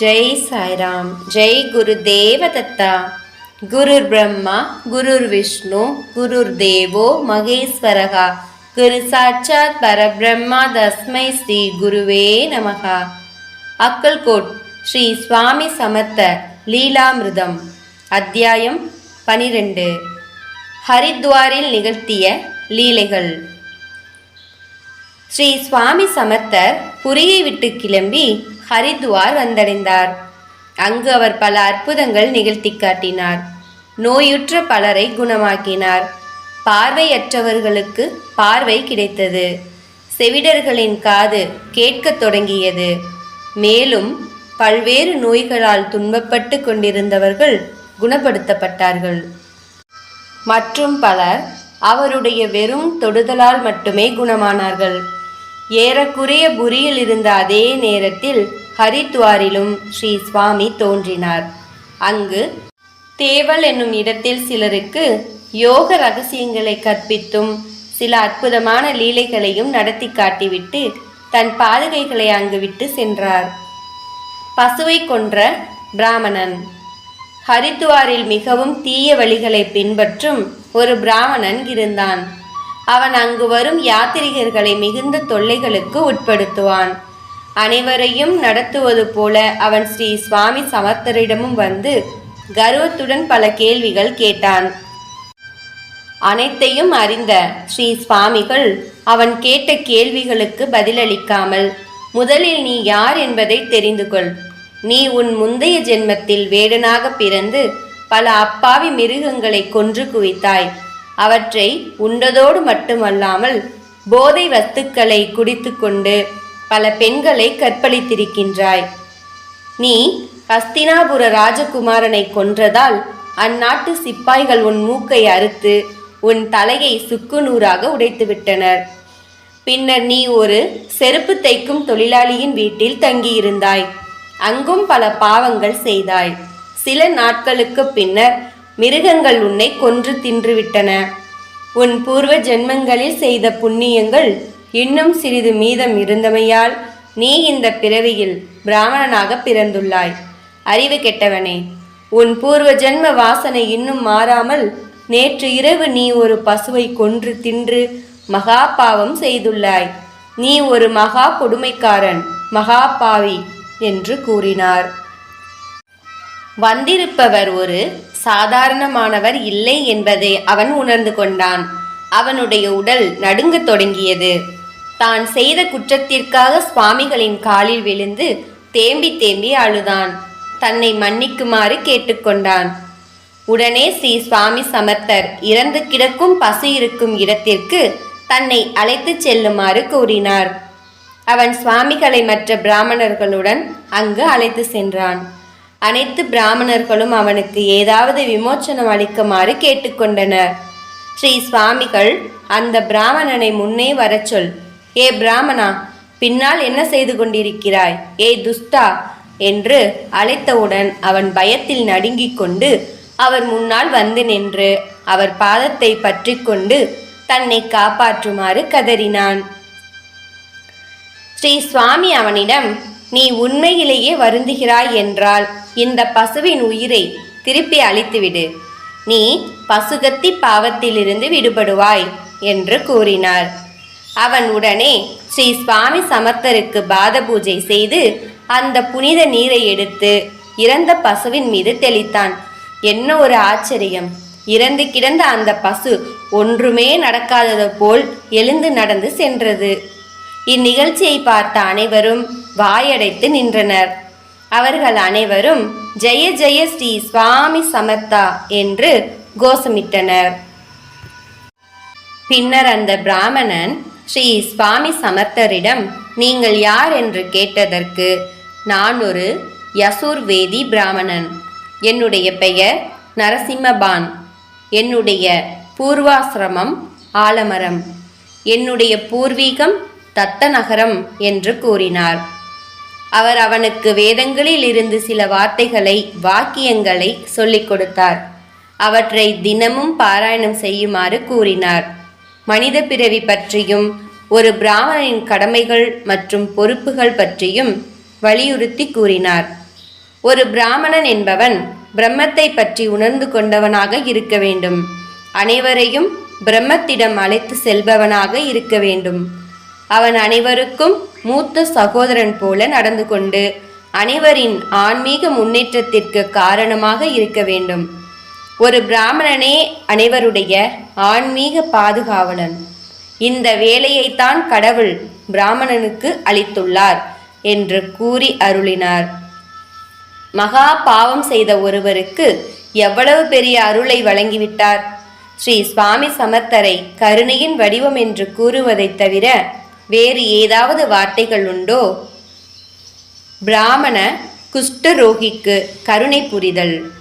ஜெய் சாய்ராம் ஜெய் குரு தேவதத்தா. குருர் பிரம்மா குருர் விஷ்ணு குருர் தேவோ மகேஸ்வரகா. குரு சாட்சாத் பரபிரம்மா தஸ்மை ஸ்ரீ குருவே நமகா. அக்கல்கோட் ஸ்ரீ சுவாமி சமர்த்த லீலாமிருதம். அத்தியாயம் பனிரெண்டு. ஹரித்வாரில் நிகழ்த்திய லீலைகள். ஸ்ரீ சுவாமி சமர்த்தர் புரியை விட்டு கிளம்பி ஹரித்வார் வந்தடைந்தார். அங்கு அவர் பல அற்புதங்கள் நிகழ்த்தி காட்டினார். நோயுற்ற பலரை குணமாக்கினார். பார்வையற்றவர்களுக்கு பார்வை கிடைத்தது. செவிடர்களின் காது கேட்கத் தொடங்கியது. மேலும் பல்வேறு நோய்களால் துன்பப்பட்டு கொண்டிருந்தவர்கள் குணப்படுத்தப்பட்டார்கள். மற்றும் பலர் அவருடைய வெறும் தொடுதலால் மட்டுமே குணமானார்கள். ஏறக்குறைய புரியில் இருந்த அதே நேரத்தில் ஹரித்வாரிலும் ஸ்ரீ சுவாமி தோன்றினார். அங்கு தேவல் என்னும் இடத்தில் சிலருக்கு யோக ரகசியங்களை கற்பித்தும் சில அற்புதமான லீலைகளையும் நடத்தி காட்டிவிட்டு தன் பாதுகைகளை அங்கு விட்டு சென்றார். பசுவை கொன்ற பிராமணன். ஹரித்துவாரில் மிகவும் தீய வழிகளை பின்பற்றும் ஒரு பிராமணன் இருந்தான். அவன் அங்கு வரும் யாத்திரிகர்களை மிகுந்த தொல்லைகளுக்கு உட்படுத்துவான். அனைவரையும் நடத்துவது போல அவன் ஸ்ரீ சுவாமி சமர்த்தரிடமும் வந்து கர்வத்துடன் பல கேள்விகள் கேட்டான். அனைத்தையும் அறிந்த ஸ்ரீ சுவாமிகள் அவன் கேட்ட கேள்விகளுக்கு பதிலளிக்காமல் முதலில் நீ யார் என்பதை தெரிந்து கொள். நீ உன் முந்தைய ஜென்மத்தில் வேடனாக பிறந்து பல அப்பாவி மிருகங்களை கொன்று குவித்தாய். அவற்றை உண்டதோடு மட்டுமல்லாமல் போதை வஸ்துக்களை குடித்துக்கொண்டு பல பெண்களை கற்பழித்திருக்கின்றாய். நீ ஹஸ்தினாபுர ராஜகுமாரனை கொன்றதால் அந்நாட்டு சிப்பாய்கள் உன் மூக்கை அறுத்து உன் தலையை சுக்குநூறாக உடைத்துவிட்டனர். பின்னர் நீ ஒரு செருப்பு தைக்கும் தொழிலாளியின் வீட்டில் தங்கியிருந்தாய். அங்கும் பல பாவங்கள் செய்தாய். சில நாட்களுக்கு பின்னர் மிருகங்கள் உன்னை கொன்று தின்றுவிட்டன. உன் பூர்வ ஜென்மங்களில் செய்த புண்ணியங்கள் இன்னும் சிறிது மீதம் இருந்தமையால் நீ இந்த பிறவியில் பிராமணனாக பிறந்துள்ளாய். அறிவு கெட்டவனே உன் பூர்வ ஜென்ம வாசனை இன்னும் மாறாமல் நேற்று இரவு நீ ஒரு பசுவை கொன்று தின்று மகா பாவம் செய்துள்ளாய். நீ ஒரு மகா கொடுமைக்காரன் மகா பாவி என்று கூறினார். வந்திருப்பவர் ஒரு சாதாரணமானவர் இல்லை என்பதை அவன் உணர்ந்து கொண்டான். அவனுடைய உடல் நடுங்கத் தொடங்கியது. தான் செய்த குற்றத்திற்காக சுவாமிகளின் காலில் விழுந்து தேம்பி தேம்பி அழுதான். தன்னை மன்னிக்குமாறு கேட்டுக்கொண்டான். உடனே ஸ்ரீ சுவாமி சமர்த்தர் இறந்து கிடக்கும் பசு இருக்கும் இடத்திற்கு தன்னை அழைத்துச் செல்லுமாறு கூறினார். அவன் சுவாமிகளை மற்ற பிராமணர்களுடன் அங்கு அழைத்து சென்றான். அனைத்து பிராமணர்களும் அவனுக்கு ஏதாவது விமோச்சனம் அளிக்குமாறு கேட்டுக்கொண்டனர். ஸ்ரீ சுவாமிகள் அந்த பிராமணனை முன்னே வரச் சொல். ஏ பிராமணா பின்னால் என்ன செய்து கொண்டிருக்கிறாய்? ஏ துஷ்டா என்று அழைத்தவுடன் அவன் பயத்தில் நடுங்கிக் கொண்டு அவர் முன்னால் வந்து நின்று அவர் பாதத்தை பற்றி கொண்டு தன்னை காப்பாற்றுமாறு கதறினான். ஸ்ரீ சுவாமி அவனிடம் நீ உண்மையிலேயே வருந்துகிறாய் என்றால் இந்த பசுவின் உயிரை திருப்பி அளித்துவிடு நீ பசுகத்தி பாவத்திலிருந்து விடுபடுவாய் என்று கூறினார். அவன் உடனே ஸ்ரீ சுவாமி சமர்த்தருக்கு பாத பூஜை செய்து அந்த புனித நீரை எடுத்து இறந்த பசுவின் மீது தெளித்தான். என்ன ஒரு ஆச்சரியம். இறந்து கிடந்த அந்த பசு ஒன்றுமே நடக்காதது போல் எழுந்து நடந்து சென்றது. இந்நிகழ்ச்சியை பார்த்த அனைவரும் வாயடைத்து நின்றனர். அவர்கள் அனைவரும் ஜெய ஜெய ஸ்ரீ சுவாமி சமர்த்தா என்று கோஷமிட்டனர். பின்னர் அந்த பிராமணன் ஸ்ரீ சுவாமி சமர்த்தரிடம் நீங்கள் யார் என்று கேட்டதற்கு நான் ஒரு யசூர்வேதி பிராமணன். என்னுடைய பெயர் நரசிம்மபான். என்னுடைய பூர்வாசிரமம் ஆலமரம். என்னுடைய பூர்வீகம் தத்தநகரம் என்று கூறினார். அவர் அவனுக்கு வேதங்களில் இருந்து சில வார்த்தைகளை வாக்கியங்களை சொல்லிக் கொடுத்தார். அவற்றை தினமும் பாராயணம் செய்யுமாறு கூறினார். மனித பிறவி பற்றியும் ஒரு பிராமணனின் கடமைகள் மற்றும் பொறுப்புகள் பற்றியும் வலியுறுத்தி கூறினார். ஒரு பிராமணன் என்பவன் பிரம்மத்தை பற்றி உணர்ந்து கொண்டவனாக இருக்க வேண்டும். அனைவரையும் பிரம்மத்திடம் அழைத்து செல்பவனாக இருக்க வேண்டும். அவன் அனைவருக்கும் மூத்த சகோதரன் போல நடந்து கொண்டு அனைவரின் ஆன்மீக முன்னேற்றத்திற்கு காரணமாக இருக்க வேண்டும். ஒரு பிராமணனே அனைவருடைய ஆன்மீக பாதுகாவலன். இந்த வேலையைத்தான் கடவுள் பிராமணனுக்கு அளித்துள்ளார் என்று கூறி அருளினார். மகா பாவம் செய்த ஒருவருக்கு எவ்வளவு பெரிய அருளை வழங்கிவிட்டார்? ஸ்ரீ சுவாமி சமர்த்தரை கருணையின் வடிவம் என்று கூறுவதைத் தவிர வேறு ஏதாவது வார்த்தைகள் உண்டோ? பிராமண குஷ்டரோகிக்கு கருணை புரிதல்.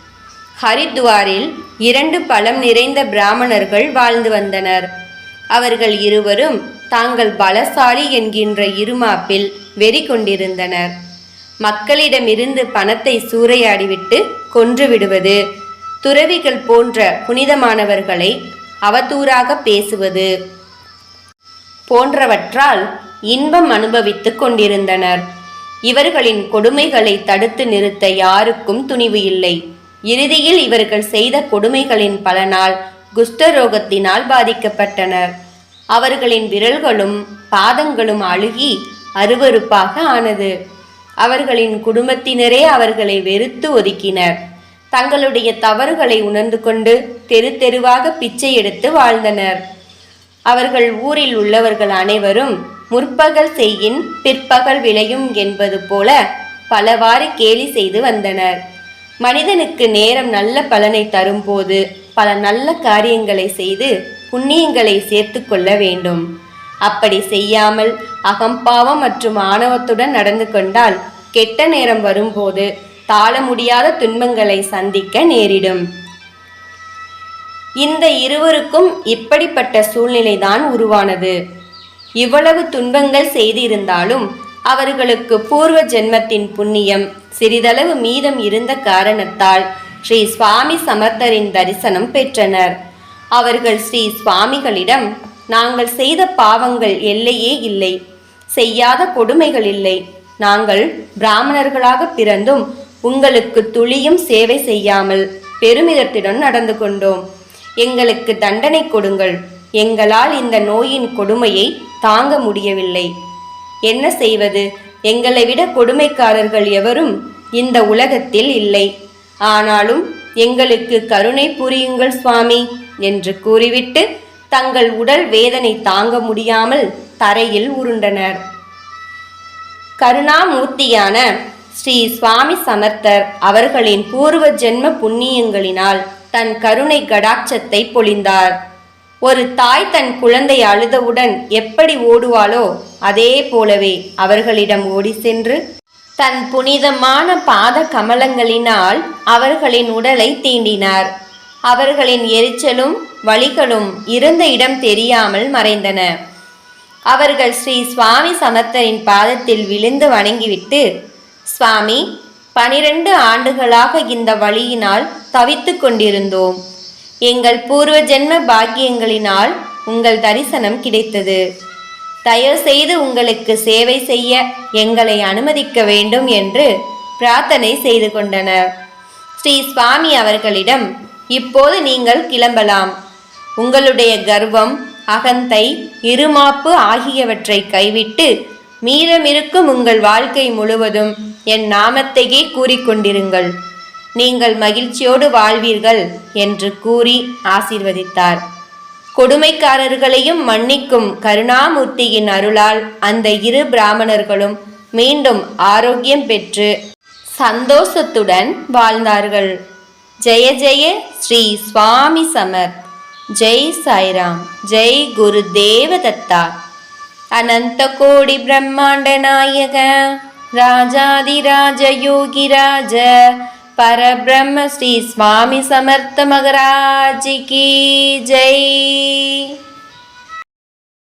ஹரித்துவாரில் இரண்டு பலம் நிறைந்த பிராமணர்கள் வாழ்ந்து வந்தனர். அவர்கள் இருவரும் தாங்கள் பலசாலி என்கின்ற இருமாப்பில் வெறி கொண்டிருந்தனர். மக்களிடமிருந்து பணத்தை சூறையாடிவிட்டு கொன்று விடுவது துறவிகள் போன்ற புனிதமானவர்களை அவதூறாக பேசுவது. போன்றவற்றால் இன்பம் அனுபவித்துக் கொண்டிருந்தனர். இவர்களின் கொடுமைகளை தடுத்து நிறுத்த யாருக்கும் துணிவு இல்லை. இறுதியில் இவர்கள் செய்த கொடுமைகளின் பலனால் குஷ்டரோகத்தினால் பாதிக்கப்பட்டனர். அவர்களின் விரல்களும் பாதங்களும் அழுகி அருவருப்பாக ஆனது. அவர்களின் குடும்பத்தினரே அவர்களை வெறுத்து ஒதுக்கினர். தங்களுடைய தவறுகளை உணர்ந்து கொண்டு தெரு தெருவாக பிச்சை எடுத்து வாழ்ந்தனர். அவர்கள் ஊரில் உள்ளவர்கள் அனைவரும் முற்பகல் செய்யின் பிற்பகல் விளையும் என்பது போல பலவாறு கேலி செய்து வந்தனர். மனிதனுக்கு நேரம் நல்ல பலனை தரும்போது பல நல்ல காரியங்களை செய்து புண்ணியங்களை சேர்த்து கொள்ள வேண்டும். அப்படி செய்யாமல் அகம்பாவம் மற்றும் ஆணவத்துடன் நடந்து கொண்டால் கெட்ட நேரம் வரும்போது தாழ முடியாத துன்பங்களை சந்திக்க நேரிடும். இந்த இருவருக்கும் இப்படிப்பட்ட சூழ்நிலைதான் உருவானது. இவ்வளவு துன்பங்கள் செய்திருந்தாலும் அவர்களுக்கு பூர்வ ஜென்மத்தின் புண்ணியம் சிறிதளவு மீதம் இருந்த காரணத்தால் ஸ்ரீ சுவாமி சமர்த்தரின் தரிசனம் பெற்றனர். அவர்கள் ஸ்ரீ சுவாமிகளிடம் நாங்கள் செய்த பாவங்கள் எல்லையே இல்லை செய்யாத கொடுமைகள் இல்லை. நாங்கள் பிராமணர்களாக பிறந்தும் உங்களுக்கு துளியும் சேவை செய்யாமல் பெருமிதத்துடன் நடந்து கொண்டோம். எங்களுக்கு தண்டனை கொடுங்கள். எங்களால் இந்த நோயின் கொடுமையை தாங்க முடியவில்லை. என்ன செய்வது? எங்களை விட கொடுமைக்காரர்கள் எவரும் இந்த உலகத்தில் இல்லை. ஆனாலும் எங்களுக்கு கருணை புரியுங்கள் சுவாமி என்று கூறிவிட்டு தங்கள் உடல் வேதனை தாங்க முடியாமல் தரையில் உருண்டனர். கருணாமூர்த்தியான ஸ்ரீ சுவாமி சமர்த்தர் அவர்களின் பூர்வ ஜென்ம புண்ணியங்களினால் தன் கருணை கடாட்சத்தை பொழிந்தார். ஒரு தாய் தன் குழந்தை அழுதவுடன் எப்படி ஓடுவாளோ அதே போலவே அவர்களிடம் ஓடி சென்று தன் புனிதமான பாத கமலங்களினால் அவர்களின் உடலை தீண்டினார். அவர்களின் எரிச்சலும் வலிகளும் இருந்த இடம் தெரியாமல் மறைந்தன. அவர்கள் ஸ்ரீ சுவாமி சமர்த்தரின் பாதத்தில் விழுந்து வணங்கிவிட்டு சுவாமி பனிரெண்டு ஆண்டுகளாக இந்த வழியினால் தவித்து கொண்டிருந்தோம். எங்கள் பூர்வ ஜென்ம பாக்கியங்களினால் உங்கள் தரிசனம் கிடைத்தது. தயவு செய்து உங்களுக்கு சேவை செய்ய எங்களை அனுமதிக்க வேண்டும் என்று பிரார்த்தனை செய்து கொண்டனர். ஸ்ரீ சுவாமி அவர்களிடம் இப்போது நீங்கள் கிளம்பலாம். உங்களுடைய கர்வம் அகந்தை இருமாப்பு ஆகியவற்றை கைவிட்டு மீதமிருக்கும் உங்கள் வாழ்க்கை முழுவதும் என் நாமத்தையே கூறிக்கொண்டிருங்கள். நீங்கள் மகிழ்ச்சியோடு வாழ்வீர்கள் என்று கூறி ஆசீர்வதித்தார். கொடுமைக்காரர்களையும் மன்னிக்கும் கருணாமூர்த்தியின் அருளால் அந்த இரு பிராமணர்களும் மீண்டும் ஆரோக்கியம் பெற்று சந்தோஷத்துடன் வாழ்ந்தார்கள். ஜெய ஜெய ஸ்ரீ சுவாமி சமர். ஜெய் சாய்ராம். ஜெய் குரு தேவதத்தா அனந்த கோடி பிரம்மாண்ட நாயக ராஜாதிராஜ யோகிராஜ பரபிரம்ம ஸ்ரீ சுவாமி சமர்த்த மகராஜி கி ஜெய்